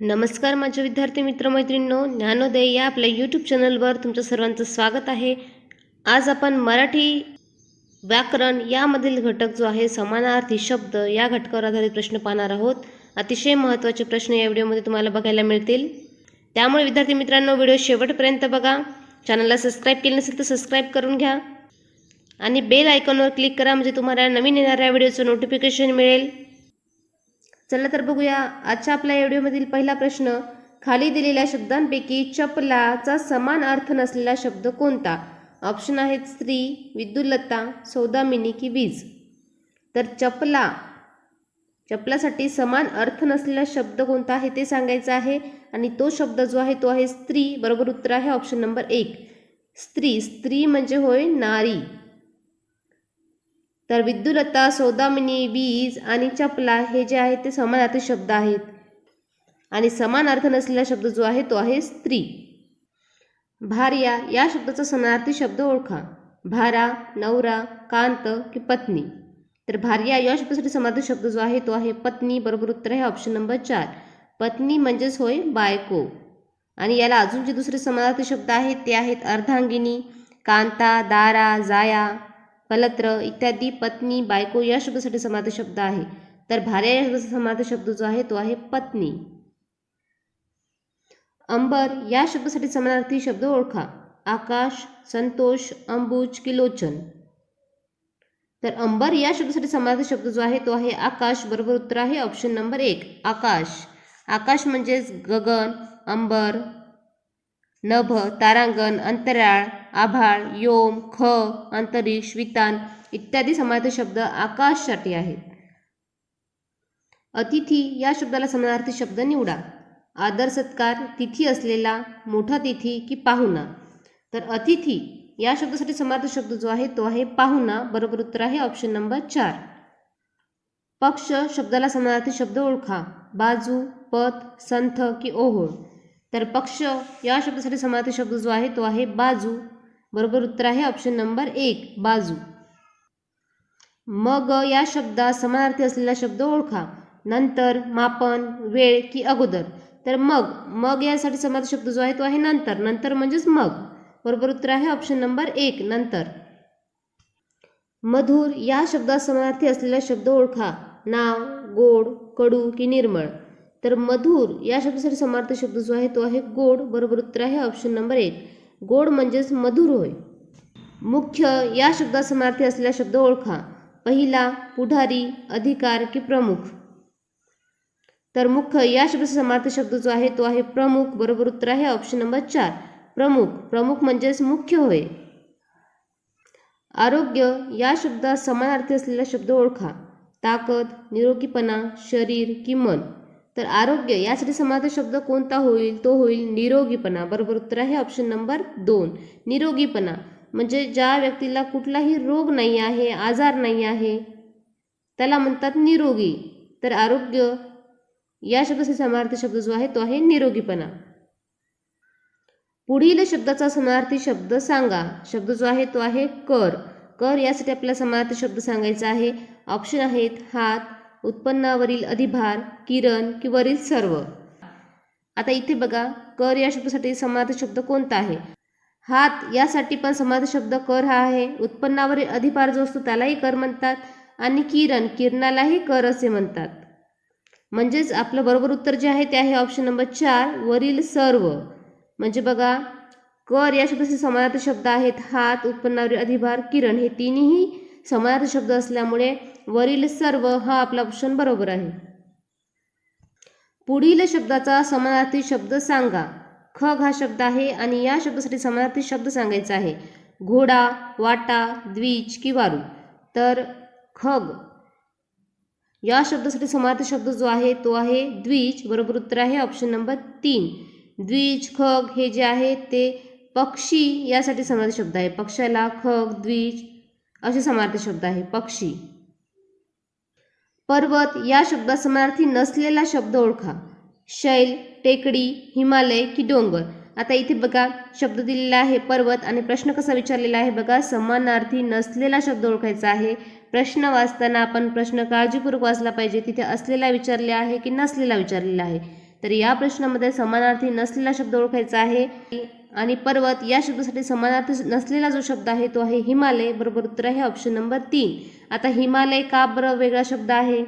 नमस्कार माझ्या विद्यार्थी मित्रमैत्रिणींनो ज्ञानोदय या आपल्या यूट्यूब चॅनलवर तुमचं सर्वांचं स्वागत आहे. आज आपण मराठी व्याकरण यामधील घटक जो आहे समानार्थी शब्द या घटकावर आधारित प्रश्न पाहणार आहोत. अतिशय महत्त्वाचे प्रश्न या व्हिडिओमध्ये तुम्हाला बघायला मिळतील. त्यामुळे विद्यार्थी मित्रांनो व्हिडिओ शेवटपर्यंत बघा. चॅनलला सबस्क्राईब केलं नसेल तर सबस्क्राईब करून घ्या. आणि बेल आयकॉनवर क्लिक करा म्हणजे तुम्हाला नवीन येणाऱ्या व्हिडिओचं नोटिफिकेशन मिळेल. चला तर बघूया आजच्या आपल्या व्हिडिओमधील पहिला प्रश्न. खाली दिलेल्या शब्दांपैकी चपलाचा समान अर्थ नसलेला शब्द कोणता? ऑप्शन आहेत स्त्री विद्युल्लता सौदामिनी की वीज. तर चपला चपलासाठी समान अर्थ नसलेला शब्द कोणता आहे ते सांगायचं आहे आणि तो शब्द जो आहे तो आहे स्त्री. बरोबर उत्तर आहे ऑप्शन नंबर एक. स्त्री स्त्री म्हणजे होय नारी. तर विद्युलता सौदामिनी वीज आणि चपला हे जे आहेत ते समानार्थी शब्द आहेत. आणि समान अर्थ नसलेला शब्द जो आहे तो आहे स्त्री. भार्या या शब्दाचा समानार्थी शब्द ओळखा. भारा नवरा कांत की पत्नी. तर भार्या या शब्दासाठी समानार्थी शब्द जो आहे तो आहे पत्नी बरोबर उत्तर आहे ऑप्शन नंबर चार. पत्नी म्हणजेच होय बायको. आणि याला अजून जे दुसरे समानार्थी शब्द आहेत ते आहेत अर्धांगिनी कांता दारा जाया. कलत्र इत्यादी पत्नी बायको या शब्दासाठी समानार्थी शब्द आहे. तर भार्या या शब्दाचा समानार्थी शब्द जो आहे तो आहे पत्नी. अंबर या शब्दासाठी समानार्थी शब्द ओळखा. आकाश संतोष अंबुज किलोचन. तर अंबर या शब्दासाठी समानार्थी शब्द जो आहे तो आहे आकाश बरोबर उत्तर आहे ऑप्शन नंबर एक आकाश. आकाश म्हणजेच गगन अंबर नभ तारांगण अंतराळ आभाळ योम ख अंतरिक्ष वितान इत्यादी समानार्थी शब्द आकाशसाठी आहेत. अतिथी या शब्दाला समानार्थी शब्द निवडा. आदर सत्कार तिथी असलेला मोठा तिथी की पाहुणा. तर अतिथी या शब्दासाठी समानार्थी शब्द जो आहे तो आहे पाहुणा. बरोबर उत्तर आहे ऑप्शन नंबर चार. पक्ष शब्दाला समानार्थी शब्द ओळखा. बाजू पथ संथ की ओहोळ. तर पक्ष या शब्दासाठी समानार्थी शब्द जो आहे तो आहे बाजू. बरोबर उत्तर आहे ऑप्शन नंबर एक बाजू. मग या शब्दात समानार्थी असलेला शब्द ओळखा. नंतर मापन वेळ की अगोदर. तर मग मग यासाठी समानार्थी शब्द जो आहे तो आहे नंतर. नंतर म्हणजेच मग. बरोबर उत्तर आहे ऑप्शन नंबर एक नंतर. मधुर या शब्दात समानार्थी असलेला शब्द ओळखा. नाव गोड कडू की निर्मळ. तर मधुर या शब्दासाठी समार्थ शब्द जो आहे तो आहे गोड. बरोबर उत्तर आहे ऑप्शन नंबर एक. गोड म्हणजेच मधुर होय. मुख्य या शब्दात समार्थी असलेला शब्द ओळखा. पहिला पुढारी अधिकार की प्रमुख. तर मुख्य या शब्दाचा समार्थ शब्द जो आहे तो आहे प्रमुख. बरोबर उत्तर आहे ऑप्शन नंबर चार. प्रमुख. प्रमुख म्हणजेच मुख्य होय. आरोग्य या शब्दात समानार्थी असलेला शब्द ओळखा. ताकद निरोगीपणा शरीर की मन. तर आरोग्य यासाठी समाधान शब्द कोणता होईल? तो होईल निरोगीपणा. बरोबर उत्तर आहे ऑप्शन नंबर दोन. निरोगीपणा. म्हणजे ज्या व्यक्तीला कुठलाही रोग नाही आहे आजार नाही आहे त्याला म्हणतात निरोगी. तर आरोग्य या शब्दाचा समानार्थी शब्द जो आहे तो आहे निरोगीपणा. पुढील शब्दाचा समानार्थी शब्द सांगा. शब्द जो आहे तो आहे कर. कर यासाठी आपल्याला समानार्थी शब्द सांगायचा आहे. ऑप्शन आहेत हात उत्पन्नावरील अधिभार किरण की वरील सर्व. आता इथे बघा कर या शब्दासाठी समानार्थी शब्द कोणता आहे? हात यासाठी पण समानार्थी शब्द कर हा आहे. उत्पन्नावरील अधिभार जो असतो त्यालाही कर म्हणतात आणि किरण किरणालाही कर असे म्हणतात. म्हणजेच आपलं बरोबर उत्तर जे आहे ते आहे ऑप्शन नंबर चार वरील सर्व. म्हणजे बघा कर या शब्दाचे समानार्थी शब्द आहेत हात उत्पन्नावरील अधिभार किरण हे तिन्ही समानार्थी शब्द असल्यामुळे वरील सर्व हा आपला ऑप्शन बरोबर आहे. पुढील शब्दाचा समानार्थी शब्द सांगा. खग हा शब्द आहे आणि या शब्दासाठी समानार्थी शब्द सांगायचा आहे. घोडा वाटा द्विज की वारू. तर खग. या शब्दासाठी समानार्थी शब्द जो आहे तो आहे द्विज. बरोबर उत्तर आहे ऑप्शन नंबर तीन. द्विज खग हे जे आहे ते पक्षी यासाठी समानार्थी शब्द आहे. पक्षाला खग द्विज असे समानार्थी शब्द आहे. पक्षी. पर्वत या शब्दात समानार्थी नसलेला शब्द ओळखा. शैल टेकडी हिमालय की डोंगर. आता इथे बघा शब्द दिलेला आहे पर्वत आणि प्रश्न कसा विचारलेला आहे बघा समानार्थी नसलेला शब्द ओळखायचा आहे. प्रश्न वाचताना आपण प्रश्न काळजीपूर्वक वाचला पाहिजे तिथे असलेला विचारले आहे की नसलेला विचारलेला आहे. तर या प्रश्नामध्ये समानार्थी नसलेला शब्द ओळखायचा आहे. आणि पर्वत या शब्दासाठी समानार्थी नसलेला जो शब्द आहे तो आहे हिमालय. बरोबर उत्तर आहे ऑप्शन नंबर तीन. आता हिमालय का बरं वेगळा शब्द आहे?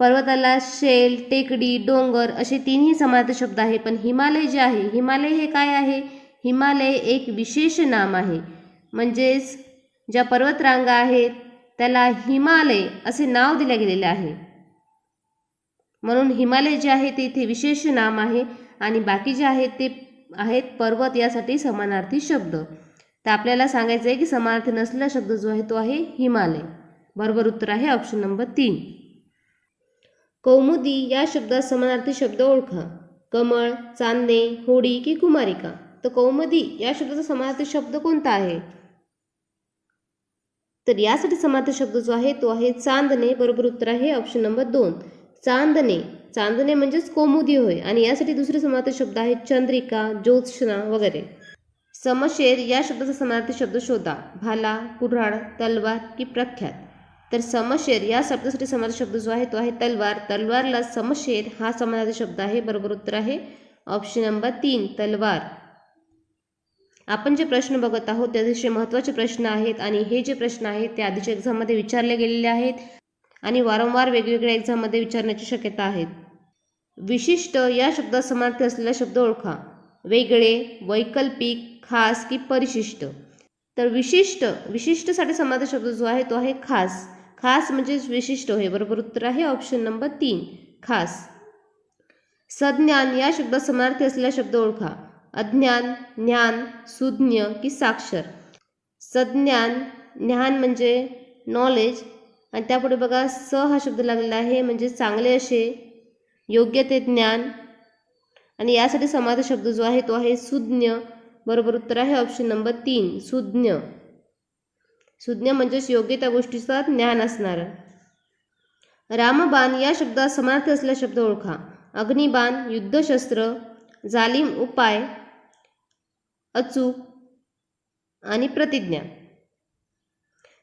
पर्वताला शेल टेकडी डोंगर असे तीनही समानार्थी शब्द आहे. पण हिमालय जे आहे हिमालय हे काय आहे? हिमालय एक विशेष नाम आहे. म्हणजेच ज्या पर्वतरांगा आहेत त्याला हिमालय असे नाव दिले गेलेले आहे. म्हणून हिमालय जे आहे ते इथे विशेष नाम आहे आणि बाकी जे आहेत ते आहेत पर्वत यासाठी समानार्थी शब्द. तर आपल्याला सांगायचं आहे की समानार्थी नसलेला शब्द जो आहे तो आहे हिमालय. बरोबर उत्तर आहे ऑप्शन नंबर तीन. कौमुदी या शब्दात समानार्थी शब्द ओळखा. कमळ चांदणे होडी की कुमारिका. तर कौमुदी या शब्दाचा समानार्थी शब्द कोणता आहे? तर यासाठी समानार्थी शब्द जो आहे तो आहे चांदणे. बरोबर उत्तर आहे ऑप्शन नंबर दोन. चांदणे. चांदणे म्हणजेच कोमुदी होय. आणि यासाठी दुसरे समानार्थी शब्द आहेत चंद्रिका ज्योत्सना वगैरे. समशेर या शब्दाचा समानार्थी शब्द शोधा. भाला कुऱ्हाड तलवार की प्रख्यात. तर समशेर या शब्दासाठी समानार्थी शब्द जो आहे तो आहे तलवार. तलवारला समशेर हा समानार्थी शब्द आहे. बरोबर उत्तर आहे ऑप्शन नंबर तीन तलवार. आपण जे प्रश्न बघत आहोत ते अतिशय महत्त्वाचे प्रश्न आहेत आणि हे जे प्रश्न आहेत ते आधीच्या एक्झाममध्ये विचारले गेलेले आहेत. आणि वारंवार वेगवेगळ्या एक्झाममध्ये विचारण्याची शक्यता आहेत. विशिष्ट या शब्दात समानार्थी असलेला शब्द ओळखा. वेगळे वैकल्पिक खास की परिशिष्ट. तर विशिष्ट विशिष्टसाठी समानार्थी शब्द जो आहे तो आहे खास. खास म्हणजे विशिष्ट हे बरोबर उत्तर आहे. ऑप्शन नंबर तीन खास. सज्ञान या शब्दात समानार्थी असलेला शब्द ओळखा. अज्ञान ज्ञान सुज्ञ की साक्षर. सज्ञान ज्ञान म्हणजे नॉलेज आणि त्यापुढे बघा स हा शब्द लागलेला आहे म्हणजे चांगले असे योग्य ते ज्ञान. आणि यासाठी समाज शब्द जो आहे तो आहे सुज्ञ. बरोबर उत्तर आहे ऑप्शन नंबर तीन सुज्ञ. सुज्ञ म्हणजेच योग्य त्या गोष्टीचा ज्ञान असणारं. रामबाण या शब्दात समानार्थी असलेला शब्द ओळखा. अग्निबाण युद्धशस्त्र जालिम उपाय अचूक आणि प्रतिज्ञा.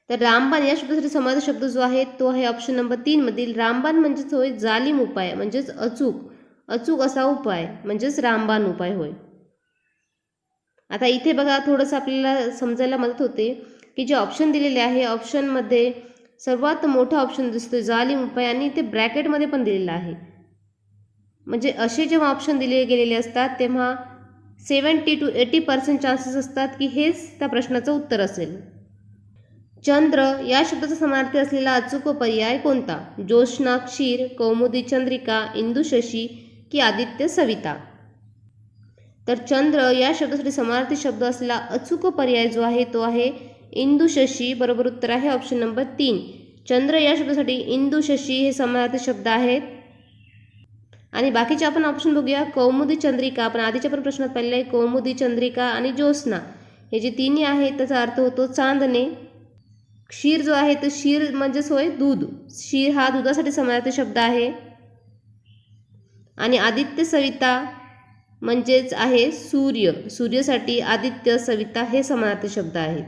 तर रामबाण या शब्दासाठी समाज शब्द जो आहे तो आहे ऑप्शन नंबर तीन मधील रामबाण म्हणजेच होय जालिम उपाय म्हणजेच अचूक. अचूक असा उपाय म्हणजेच रामबाण उपाय होय. आता इथे बघा थोडंसं आपल्याला समजायला मदत होते की जे ऑप्शन दिलेले आहे ऑप्शनमध्ये सर्वात मोठा ऑप्शन दिसतो जालिम उपाय आणि ते ब्रॅकेटमध्ये पण दिलेलं आहे. म्हणजे असे जेव्हा ऑप्शन दिले गेलेले असतात तेव्हा seventy two eighty percent chances असतात की हेच त्या प्रश्नाचं उत्तर असेल. चंद्र या शब्दाचा समानार्थी असलेला अचूक पर्याय कोणता? ज्योत्स्ना क्षीर कौमुदी चंद्रिका इंदुशशी की आदित्य सविता? तर चंद्र या शब्दासाठी समानार्थी शब्द असलेला अचूक पर्याय जो आहे तो आहे इंदुशशी बरोबर उत्तर आहे ऑप्शन नंबर तीन. चंद्र या शब्दासाठी इंदुशशी हे समानार्थी शब्द आहेत. आणि बाकीचे आपण ऑप्शन बघूया. कौमुदी चंद्रिका. आपण आधीच्या पण प्रश्नात पाहिलेलं आहे. कौमुदी चंद्रिका आणि ज्योत्स्ना. हे जे तिन्ही आहेत त्याचा अर्थ होतो चांदणे. क्षीर जो आहे तो क्षीर म्हणजेच होय दूध. क्षीर हा दुधासाठी समानार्थी शब्द आहे. आणि आदित्य सविता म्हणजेच आहे सूर्य. सूर्यसाठी आदित्य सविता हे समानार्थी शब्द आहेत.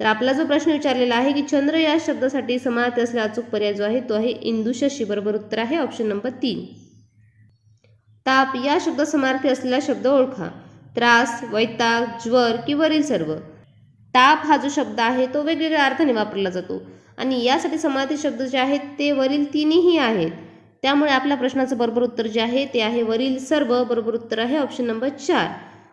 तर आपला जो प्रश्न विचारलेला आहे की चंद्र या शब्दासाठी समानार्थी असलेला अचूक पर्याय जो आहे तो आहे इंदू बरोबर उत्तर आहे ऑप्शन नंबर तीन. ताप या शब्द समानार्थी असलेला शब्द ओळखा. त्रास वैताग ज्वर किंवा वरील सर्व. ताप हा जो शब्द आहे तो वेगवेगळ्या अर्थाने वापरला जातो. आणि यासाठी समानार्थी शब्द जे आहेत ते वरील तिन्ही आहेत. त्यामुळे आपल्या प्रश्नाचं बरोबर उत्तर जे आहे ते आहे वरील सर्व बरोबर उत्तर आहे ऑप्शन नंबर चार.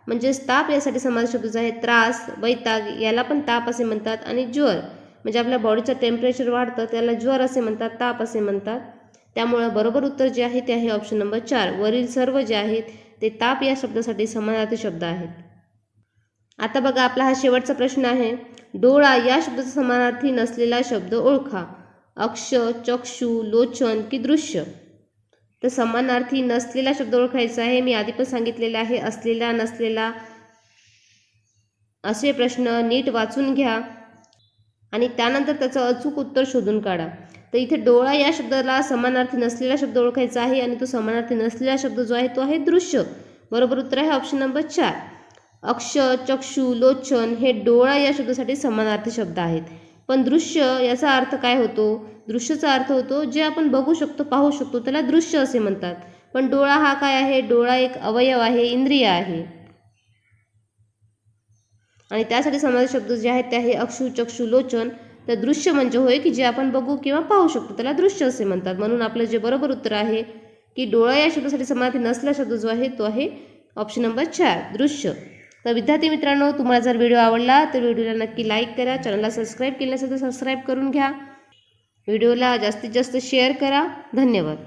म्हणजेच ताप यासाठी समाज शब्द जो आहे त्रास वैताग याला पण ताप असे म्हणतात आणि ज्वर. म्हणजे आपल्या बॉडीचं टेम्परेचर वाढतं त्याला ज्वर असे म्हणतात ताप असे म्हणतात. त्यामुळं बरोबर उत्तर जे आहे ते आहे ऑप्शन नंबर चार. वरील सर्व जे आहेत ते ताप या शब्दासाठी समानार्थी शब्द आहेत. आता बघा आपला हा शेवटचा प्रश्न आहे. डोळा या शब्दाचा समानार्थी नसलेला शब्द ओळखा. अक्ष चक्षु लोचन की दृश्य. तर समानार्थी नसलेला शब्द ओळखायचा आहे. मी आधी पण सांगितलेला आहे. असलेला नसलेला असे प्रश्न नीट वाचून घ्या. आणि त्यानंतर त्याचं अचूक उत्तर शोधून काढा. तर इथे डोळा या शब्दाला समानार्थी नसलेला शब्द ओळखायचा आहे आणि तो समानार्थी नसलेला शब्द जो आहे तो आहे दृश्य. बरोबर उत्तर आहे ऑप्शन नंबर चार. अक्ष चक्षु लोचन हे डोळा या शब्दासाठी समानार्थी शब्द आहेत. पण दृश्य याचा अर्थ काय होतो? दृश्यचा अर्थ होतो जे आपण बघू शकतो पाहू शकतो त्याला दृश्य असे म्हणतात. पण डोळा हा काय आहे? डोळा एक अवयव आहे इंद्रिय आहे. आणि त्यासाठी समाज शब्द जे आहेत ते आहे अक्षु चक्षु लोचन. तर दृश्य म्हणजे होय की जे आपण बघू किंवा पाहू शकतो त्याला दृश्य असे म्हणतात. म्हणून आपलं जे बरोबर उत्तर आहे की डोळा या शब्दासाठी समानार्थी नसला शब्द जो आहे तो आहे ऑप्शन नंबर चार दृश्य. तर विद्यार्थी मित्रांनो तुम्हाला जर व्हिडिओ आवडला तर व्हिडिओला नक्की लाईक करा. चॅनलला सबस्क्राईब केलं नसेल तर सबस्क्राईब करून घ्या. व्हिडिओला जास्तीत जास्त शेअर करा. धन्यवाद.